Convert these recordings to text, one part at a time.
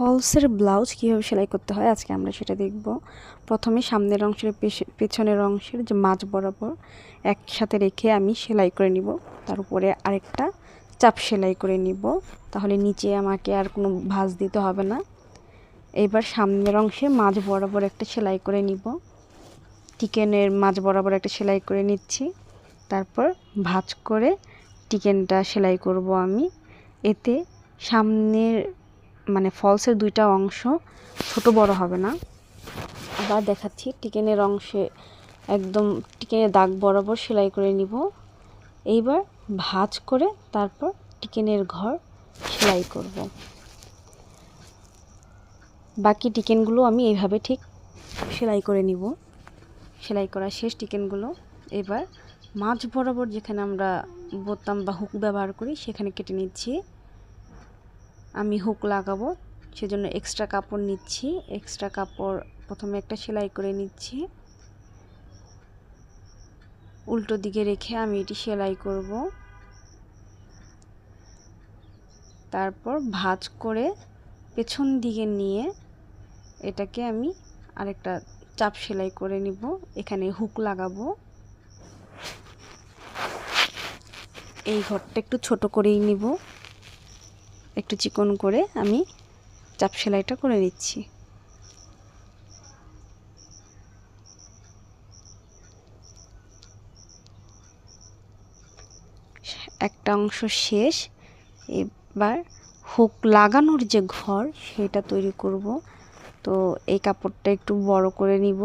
ফলসের blouse কীভাবে সেলাই করতে হয়, আজকে আমরা সেটা দেখব। প্রথমে সামনের অংশের পেছ- পেছনের অংশের যে মাঝ বরাবর একসাথে রেখে আমি সেলাই করে নিব। তার উপরে আরেকটা চাপ সেলাই করে নিব। তাহলে নিচে আমাকে আর কোনো ভাঁজ দিতে হবে না। এবার সামনের অংশে মাঝ বরাবর একটা সেলাই করে নিব। চিকেনের মাঝ বরাবর একটা সেলাই করে নিচ্ছি। তারপর ভাঁজ করে চিকেনটা সেলাই করব আমি। এতে সামনের মানে ফলসের দুইটা অংশ, ছোট বড় হবে না। আবার দেখাচ্ছি, টিকেনের অংশে একদম টিকেনের দাগ বরাবর সেলাই করে নিব। এইবার ভাঁজ করে তারপর টিকেনের ঘর সেলাই করব। বাকি টিকেনগুলো আমি এইভাবে ঠিক সেলাই করে নিব। সেলাই করা শেষ টিকেনগুলো। এবার মাঝ বরাবর যেখানে আমরা বোতাম বা হুক ব্যবহার করি, সেখানে কেটে নিচ্ছি। আমি হুক লাগাবো, সেজন্য এক্সট্রা কাপড় নিচ্ছি। এক্সট্রা কাপড় প্রথমে একটা সেলাই করে নিচ্ছি। উল্টো দিকে রেখে আমি এটি সেলাই করব। তারপর ভাঁজ করে পেছন দিকে নিয়ে এটাকে আমি আরেকটা চাপ সেলাই করে নিব। এখানে হুক লাগাবো। এই ঘরটা একটু ছোট করেই নিব। একটু চিকন করে আমি চাপ সেলাইটা করে নিচ্ছি। একটা অংশ শেষ, এবার হুক লাগানোর যে ঘর সেটা তৈরি করব। তো এই কাপড়টা একটু বড় করে নিব।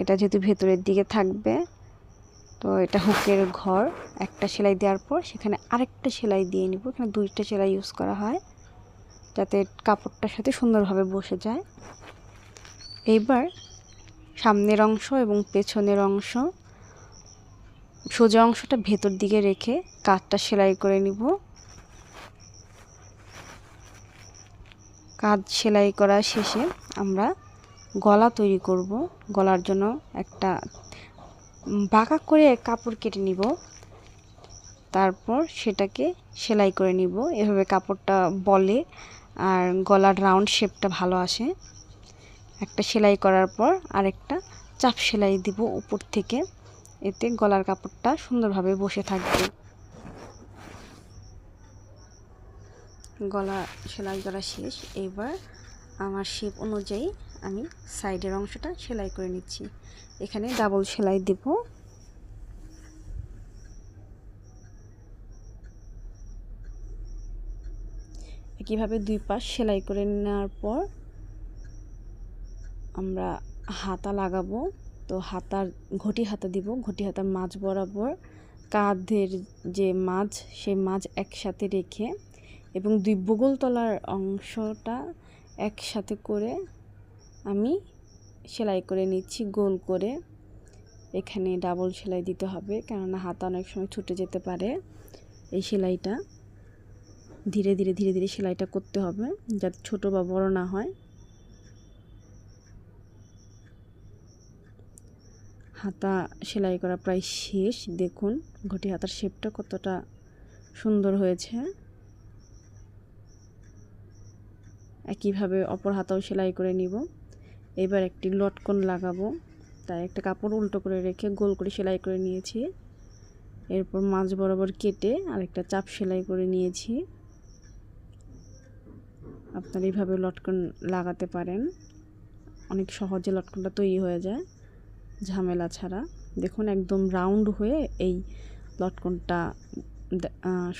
এটা যেহেতু ভেতরের দিকে থাকবে। তো এটা হুকের ঘর। একটা সেলাই দেওয়ার পর সেখানে আরেকটা সেলাই দিয়ে নিব। এখানে দুইটা সেলাই ইউজ করা হয়, যাতে কাপড়টার সাথে সুন্দরভাবে বসে যায়। এইবার সামনের অংশ এবং পেছনের অংশ সোজা অংশটা ভেতর দিকে রেখে কাঠটা সেলাই করে নিব। কাজ সেলাই করা শেষে আমরা গলা তৈরি করব। গলার জন্য একটা বাঁকা করে কাপড় কেটে নিব। তারপর সেটাকে সেলাই করে নিব। এভাবে কাপড়টা বলে আর গলার রাউন্ড শেপটা ভালো আসে। একটা সেলাই করার পর আরেকটা চাপ সেলাই দিব উপর থেকে। এতে গলার কাপড়টা সুন্দরভাবে বসে থাকবে। গলা সেলাই করা শেষ। এবার আমার শেপ অনুযায়ী আমি সাইডের অংশটা সেলাই করে নিচ্ছি। এখানে ডাবল সেলাই দেব। একইভাবে দুই পাশ সেলাই করে নেওয়ার পর আমরা হাতা লাগাবো। তো হাতার ঘটি হাতা দিব, ঘটি হাতার মাঝ বরাবর কাঁধের যে মাঝ, সেই মাঝ একসাথে রেখে এবং দুই বগল তলার অংশটা একসাথে করে আমি সেলাই করে নিচ্ছি, গোল করে। এখানে ডাবল সেলাই দিতে হবে, কেননা হাতা অনেক সময় ছুটে যেতে পারে এই সেলাইটা। ধীরে ধীরে ধীরে ধীরে সেলাইটা করতে হবে, যাতে ছোট বা বড় না হয়। হাতা সেলাই করা প্রায় শেষ, দেখুন, ঘটি হাতার শেপটা কতটা সুন্দর হয়েছে। একইভাবে অপর হাতাও সেলাই করে নিব। এবার একটি লটকন লাগাবো। তাই একটা কাপড় উল্টো করে রেখে গোল করে সেলাই করে নিয়েছি। এরপর মাঝ বরাবর কেটে আরেকটা চাপ সেলাই করে নিয়েছি। আপনারা এইভাবে লটকন লাগাতে পারেন। অনেক সহজে লটকনটা তৈরি হয়ে যায়, ঝামেলা ছাড়া। দেখুন, একদম রাউন্ড হয়ে এই লটকনটা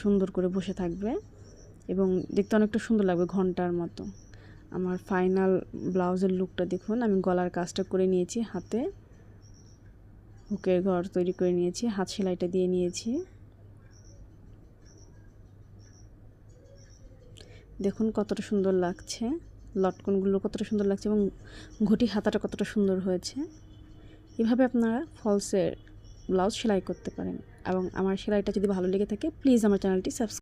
সুন্দর করে বসে থাকবে। এবং দেখতে অনেকটা সুন্দর লাগবে ঘণ্টার মতো। আমার ফাইনাল ব্লাউজের লুকটা দেখুন, আমি গলার কাজটা করে নিয়েছি, হাতে হুকের ঘর তৈরি করে নিয়েছি, হাত সেলাইটা দিয়ে নিয়েছি। দেখুন কতটা সুন্দর লাগছে, লটকনগুলো কতটা সুন্দর লাগছে এবং ঘটি হাতাটা কতটা সুন্দর হয়েছে। এভাবে আপনারা ফলসের ব্লাউজ সেলাই করতে পারেন এবং আমার সেলাইটা যদি ভালো লেগে থাকে প্লিজ আমার চ্যানেলটি সাবস্ক্রাইব